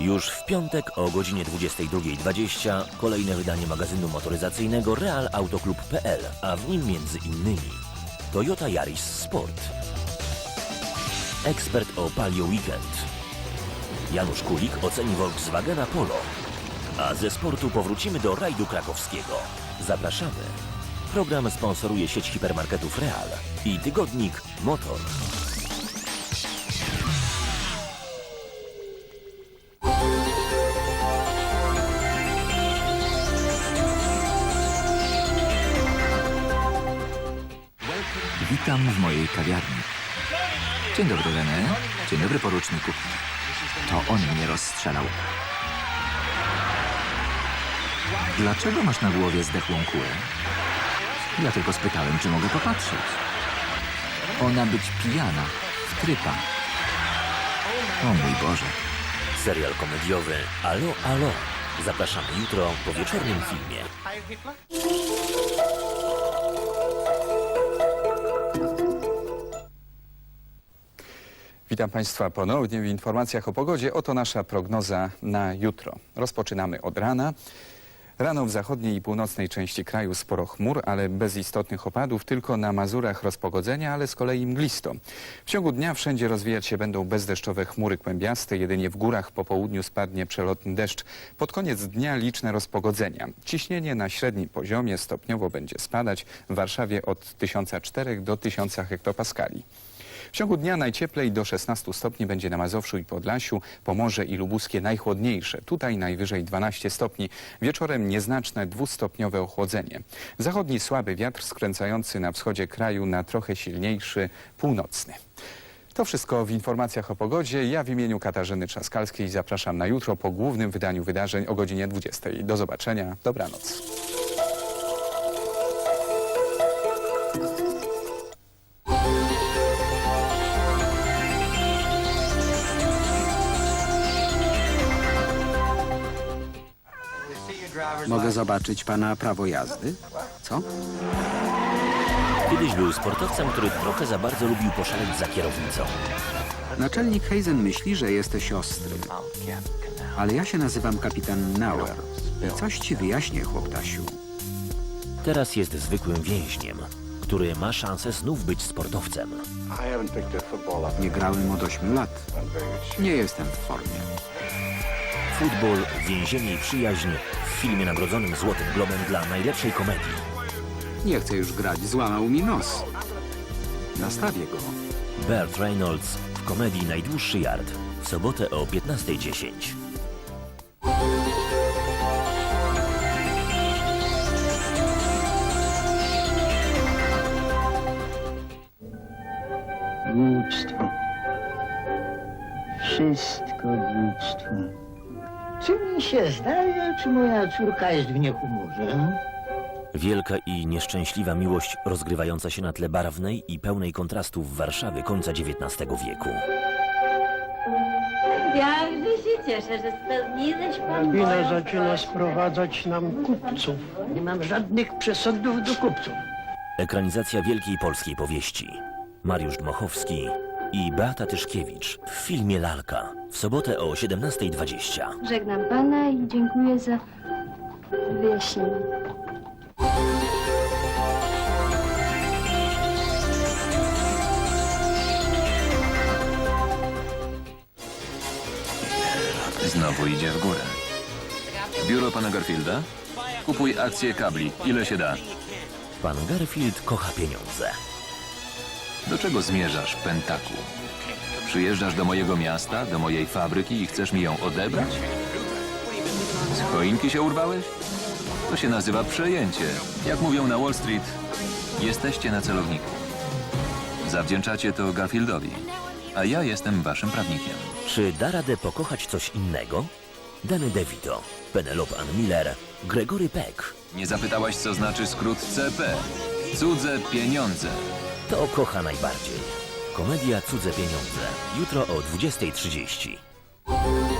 Już w piątek o godzinie 22.20 kolejne wydanie magazynu motoryzacyjnego realautoklub.pl, a w nim między innymi Toyota Yaris Sport, ekspert o Palio Weekend, Janusz Kulik oceni Volkswagena Polo, a ze sportu powrócimy do rajdu krakowskiego. Zapraszamy. Program sponsoruje sieć hipermarketów Real i tygodnik Motor. Witam w mojej kawiarni. Dzień dobry, René. Dzień dobry, poruczniku. To on mnie rozstrzelał. Dlaczego masz na głowie zdechłą kulę? Ja tylko spytałem, czy mogę popatrzeć. Ona być pijana, w trypa. O mój Boże. Serial komediowy Alo, Alo. Zapraszamy jutro po wieczornym filmie. Witam Państwa ponownie w informacjach o pogodzie. Oto nasza prognoza na jutro. Rozpoczynamy od rana. Rano w zachodniej i północnej części kraju sporo chmur, ale bez istotnych opadów, tylko na Mazurach rozpogodzenia, ale z kolei mglisto. W ciągu dnia wszędzie rozwijać się będą bezdeszczowe chmury kłębiaste, jedynie w górach po południu spadnie przelotny deszcz. Pod koniec dnia liczne rozpogodzenia. Ciśnienie na średnim poziomie stopniowo będzie spadać w Warszawie od 1004 do 1000 hektopaskali. W ciągu dnia najcieplej do 16 stopni będzie na Mazowszu i Podlasiu, Pomorze i Lubuskie najchłodniejsze. Tutaj najwyżej 12 stopni. Wieczorem nieznaczne dwustopniowe ochłodzenie. Zachodni słaby wiatr skręcający na wschodzie kraju na trochę silniejszy północny. To wszystko w informacjach o pogodzie. Ja w imieniu Katarzyny Trzaskalskiej zapraszam na jutro po głównym wydaniu wydarzeń o godzinie 20. Do zobaczenia. Dobranoc. Mogę zobaczyć pana prawo jazdy? Co? Kiedyś był sportowcem, który trochę za bardzo lubił poszaleć za kierownicą. Naczelnik Hazen myśli, że jesteś ostry. Ale ja się nazywam kapitan Nauer. I coś ci wyjaśnię, chłoptasiu. Teraz jest zwykłym więźniem, który ma szansę znów być sportowcem. Nie grałem od 8 lat. Nie jestem w formie. Futbol, więzienie i przyjaźń w filmie nagrodzonym Złotym Globem dla najlepszej komedii. Nie chcę już grać, złamał mi nos. Nastawię go. Burt Reynolds w komedii Najdłuższy Yard w sobotę o 15.10. Głupstwo. Wszystko głupstwo. Czy mi się zdaje, czy moja córka jest w niehumorze? Wielka i nieszczęśliwa miłość rozgrywająca się na tle barwnej i pełnej kontrastów Warszawy końca XIX wieku. Jakże się cieszę, że spełniłeś pan Wina moją zaczyna prośbę. sprowadzać nam kupców. Nie mam żadnych przesądów do kupców. Ekranizacja wielkiej polskiej powieści. Mariusz Dmochowski i Beata Tyszkiewicz w filmie Lalka w sobotę o 17.20. Żegnam pana i dziękuję za wyjaśnienie. Znowu idzie w górę. Biuro pana Garfielda? Kupuj akcje kabli. Ile się da? Pan Garfield kocha pieniądze. Do czego zmierzasz, Pentaku? Przyjeżdżasz do mojego miasta, do mojej fabryki i chcesz mi ją odebrać? Z choinki się urwałeś? To się nazywa przejęcie. Jak mówią na Wall Street, jesteście na celowniku. Zawdzięczacie to Garfieldowi, a ja jestem waszym prawnikiem. Czy da radę pokochać coś innego? Danny DeVito, Penelope Ann Miller, Gregory Peck. Nie zapytałaś, co znaczy skrót CP? Cudze pieniądze. To kocha najbardziej. Komedia Cudze Pieniądze. Jutro o 20.30.